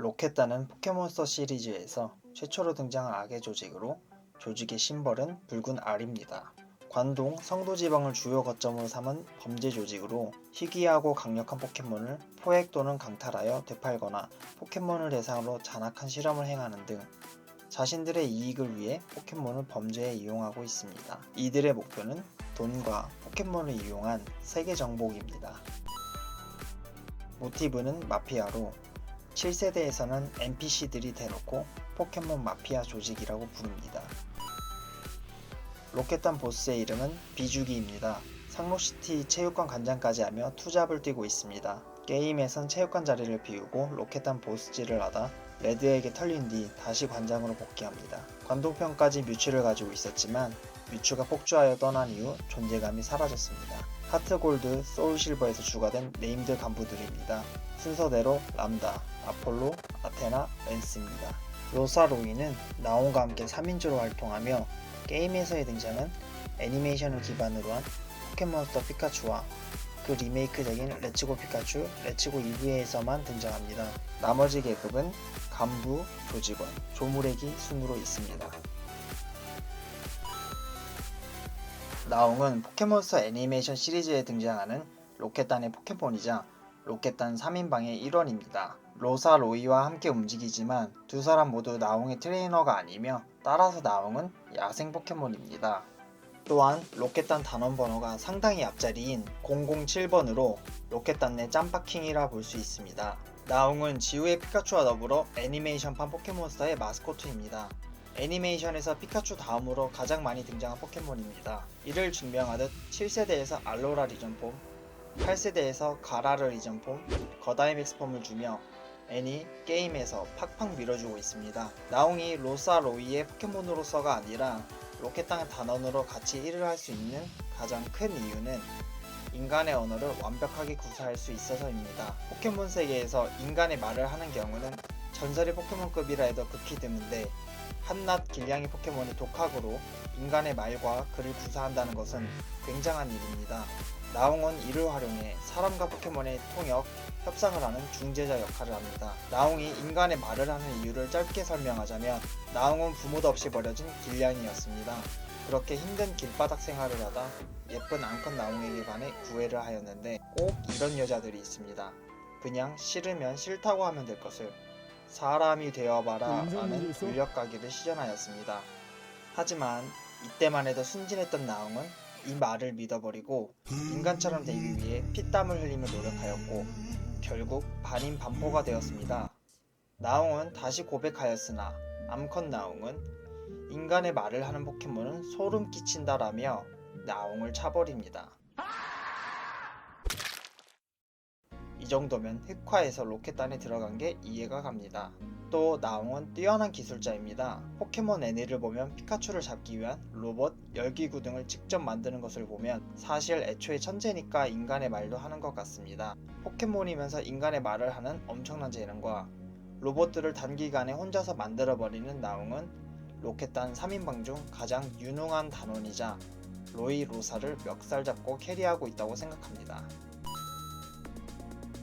로켓단은 포켓몬스터 시리즈에서 최초로 등장한 악의 조직으로 조직의 심벌은 붉은 알입니다. 관동, 성도 지방을 주요 거점으로 삼은 범죄 조직으로 희귀하고 강력한 포켓몬을 포획 또는 강탈하여 되팔거나 포켓몬을 대상으로 잔악한 실험을 행하는 등 자신들의 이익을 위해 포켓몬을 범죄에 이용하고 있습니다. 이들의 목표는 돈과 포켓몬을 이용한 세계 정복입니다. 모티브는 마피아로 7세대에서는 NPC들이 대놓고 포켓몬 마피아 조직이라고 부릅니다. 로켓단 보스의 이름은 비주기입니다. 상로시티 체육관 관장까지 하며 투잡을 뛰고 있습니다. 게임에선 체육관 자리를 비우고 로켓단 보스질을 하다 레드에게 털린 뒤 다시 관장으로 복귀합니다. 관동편까지 뮤츠를 가지고 있었지만 뮤츠가 폭주하여 떠난 이후 존재감이 사라졌습니다. 하트골드, 소울실버에서 추가된 네임드 간부들입니다. 순서대로 람다, 아폴로, 아테나, 랜스입니다. 로사로이는 나온과 함께 3인조로 활동하며 게임에서의 등장은 애니메이션을 기반으로 한 포켓몬스터 피카츄와 그 리메이크적인 레츠고 피카츄, 레츠고 EV에서만 등장합니다. 나머지 계급은 간부, 조직원, 조무래기 순으로 있습니다. 나옹은 포켓몬스터 애니메이션 시리즈에 등장하는 로켓단의 포켓몬이자 로켓단 3인방의 일원입니다. 로사 로이와 함께 움직이지만 두 사람 모두 나옹의 트레이너가 아니며 따라서 나옹은 야생 포켓몬입니다. 또한 로켓단 단원 번호가 상당히 앞자리인 007번으로 로켓단 내 짬바킹이라 볼 수 있습니다. 나옹은 지우의 피카츄와 더불어 애니메이션판 포켓몬스터의 마스코트입니다. 애니메이션에서 피카츄 다음으로 가장 많이 등장한 포켓몬입니다. 이를 증명하듯 7세대에서 알로라 리전폼, 8세대에서 가라르 리전폼, 거다이맥스 폼을 주며 애니 게임에서 팍팍 밀어주고 있습니다. 나옹이 로사 로이의 포켓몬으로서가 아니라 로켓당 단원으로 같이 일을 할 수 있는 가장 큰 이유는 인간의 언어를 완벽하게 구사할 수 있어서입니다. 포켓몬 세계에서 인간의 말을 하는 경우는 전설의 포켓몬급이라 해도 극히 드문데 한낱 길냥이 포켓몬이 독학으로 인간의 말과 글을 구사한다는 것은 굉장한 일입니다. 나옹은 이를 활용해 사람과 포켓몬의 통역, 협상을 하는 중재자 역할을 합니다. 나옹이 인간의 말을 하는 이유를 짧게 설명하자면 나옹은 부모도 없이 버려진 길냥이였습니다. 그렇게 힘든 길바닥 생활을 하다 예쁜 암컷 나옹에게 반해 구애를 하였는데 꼭 이런 여자들이 있습니다. 그냥 싫으면 싫다고 하면 될 것을 사람이 되어봐라 라는 권력가기를 시전하였습니다. 하지만 이때만 해도 순진했던 나옹은 이 말을 믿어버리고 인간처럼 되기 위해 피땀을 흘리며 노력하였고 결국 반인 반포가 되었습니다. 나옹은 다시 고백하였으나 암컷 나옹은 인간의 말을 하는 포켓몬은 소름 끼친다라며 나옹을 차버립니다. 이 정도면 흑화에서 로켓단에 들어간 게 이해가 갑니다. 또 나옹은 뛰어난 기술자입니다. 포켓몬 애니를 보면 피카츄를 잡기 위한 로봇, 열기구 등을 직접 만드는 것을 보면 사실 애초에 천재니까 인간의 말도 하는 것 같습니다. 포켓몬이면서 인간의 말을 하는 엄청난 재능과 로봇들을 단기간에 혼자서 만들어버리는 나옹은 로켓단 3인방 중 가장 유능한 단원이자 로이 로사를 멱살 잡고 캐리하고 있다고 생각합니다.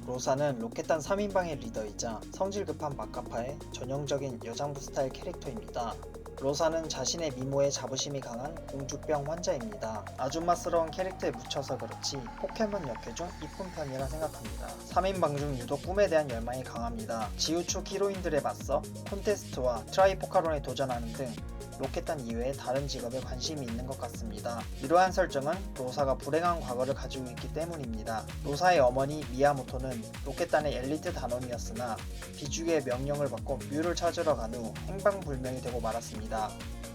로사는 로켓단 3인방의 리더이자 성질 급한 마카파의 전형적인 여장부 스타일 캐릭터입니다. 로사는 자신의 미모에 자부심이 강한 공주병 환자입니다. 아줌마스러운 캐릭터에 묻혀서 그렇지 포켓몬 역회 중 이쁜 편이라 생각합니다. 3인방 중 유독 꿈에 대한 열망이 강합니다. 지우축 히로인들에 맞서 콘테스트와 트라이포카론에 도전하는 등 로켓단 이외에 다른 직업에 관심이 있는 것 같습니다. 이러한 설정은 로사가 불행한 과거를 가지고 있기 때문입니다. 로사의 어머니 미야모토는 로켓단의 엘리트 단원이었으나 비주의 명령을 받고 뮤를 찾으러 간 후 행방불명이 되고 말았습니다.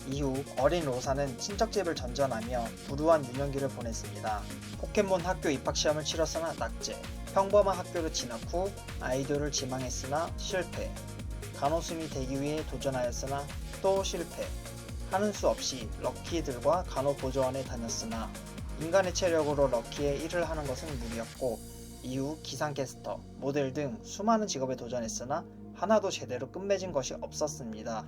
이후 어린 로사는 친척집을 전전하며 불우한 유년기를 보냈습니다. 포켓몬 학교 입학 시험을 치렀으나 낙제, 평범한 학교를 진학 후 아이돌을 지망했으나 실패, 간호순이 되기 위해 도전하였으나 또 실패, 하는 수 없이 럭키들과 간호보조원에 다녔으나 인간의 체력으로 럭키의 일을 하는 것은 무리였고 이후 기상캐스터, 모델 등 수많은 직업에 도전했으나 하나도 제대로 끝맺은 것이 없었습니다.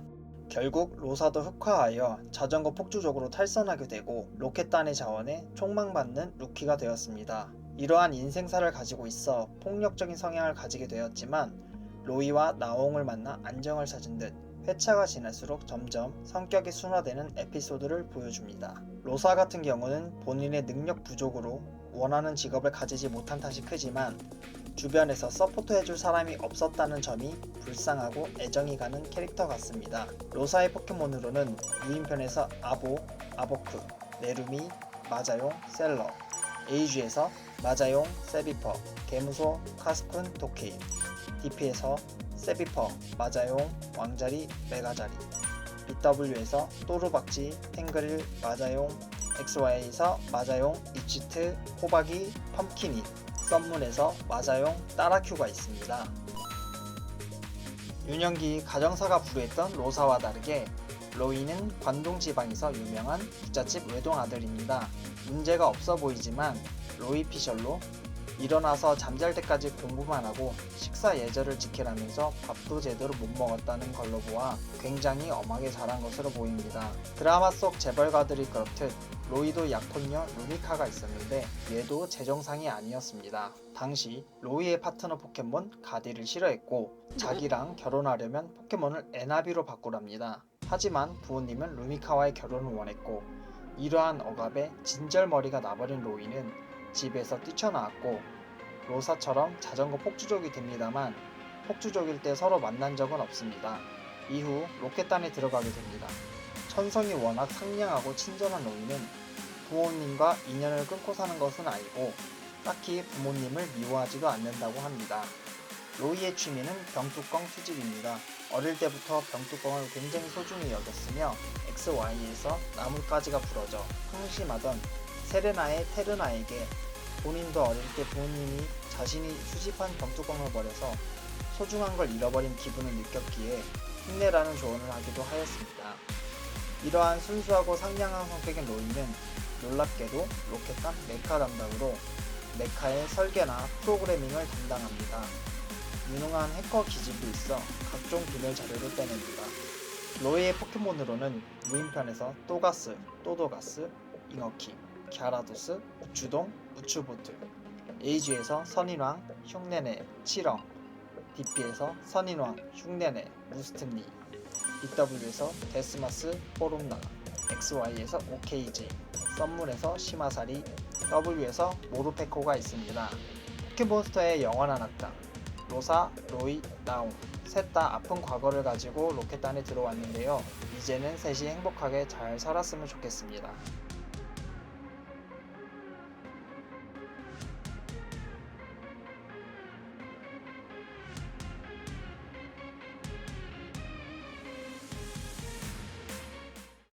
결국 로사도 흑화하여 자전거 폭주족으로 탈선하게 되고 로켓단의 자원에 촉망받는 루키가 되었습니다. 이러한 인생사를 가지고 있어 폭력적인 성향을 가지게 되었지만 로이와 나옹을 만나 안정을 찾은 듯 회차가 지날수록 점점 성격이 순화되는 에피소드를 보여줍니다. 로사 같은 경우는 본인의 능력 부족으로 원하는 직업을 가지지 못한 탓이 크지만 주변에서 서포트해줄 사람이 없었다는 점이 불쌍하고 애정이 가는 캐릭터 같습니다. 로사의 포켓몬으로는 무인편에서 아보, 아보크, 네루미, 마자용, 셀러, 에이주에서 마자용, 세비퍼, 개무소, 카스쿤, 도케인, DP에서 세비퍼, 마자용, 왕자리, 메가자리, BW에서 또르박지, 탱그릴, 마자용, XY에서 마자용, 이치트, 호박이, 펌키닛, 썸문에서 마자용, 따라큐가 있습니다. 윤영기 가정사가 부르했던 로사와 다르게 로이는 관동 지방에서 유명한 부잣집 외동 아들입니다. 문제가 없어 보이지만 로이 피셜로 일어나서 잠잘 때까지 공부만 하고 식사 예절을 지키라면서 밥도 제대로 못 먹었다는 걸로 보아 굉장히 엄하게 자란 것으로 보입니다. 드라마 속 재벌가들이 그렇듯 로이도 약혼녀 루미카가 있었는데 얘도 재정상이 아니었습니다. 당시 로이의 파트너 포켓몬 가디를 싫어했고 자기랑 결혼하려면 포켓몬을 에나비로 바꾸랍니다. 하지만 부모님은 루미카와의 결혼을 원했고 이러한 억압에 진절머리가 나버린 로이는 집에서 뛰쳐나왔고 로사처럼 자전거 폭주족이 됩니다만 폭주족일 때 서로 만난 적은 없습니다. 이후 로켓단에 들어가게 됩니다. 천성이 워낙 상냥하고 친절한 로이는 부모님과 인연을 끊고 사는 것은 아니고 딱히 부모님을 미워하지도 않는다고 합니다. 로이의 취미는 병뚜껑 수집입니다. 어릴 때부터 병뚜껑을 굉장히 소중히 여겼으며 XY에서 나뭇가지가 부러져 항심하던 세레나의 테르나에게 본인도 어릴 때 부모님이 자신이 수집한 병뚜껑을 버려서 소중한 걸 잃어버린 기분을 느꼈기에 힘내라는 조언을 하기도 하였습니다. 이러한 순수하고 상냥한 성격의 로이는 놀랍게도 로켓단 메카 담당으로 메카의 설계나 프로그래밍을 담당합니다. 유능한 해커 기질도 있어 각종 비밀 자료를 떼냅니다. 로이의 포켓몬으로는 무인편에서 또가스, 또도가스, 잉어킹, 갸라도스, 우추동, 우추보트, 에이지에서 선인왕, 흉내내, 치렁, DP에서 선인왕, 흉내내, 무스트니, BW에서 데스마스, 포룸나, XY에서 OKG, 썸문에서 시마사리, W에서 모르페코가 있습니다. 포켓몬스터의 영원한 악당, 로사, 로이, 나옹. 셋 다 아픈 과거를 가지고 로켓단에 들어왔는데요. 이제는 셋이 행복하게 잘 살았으면 좋겠습니다.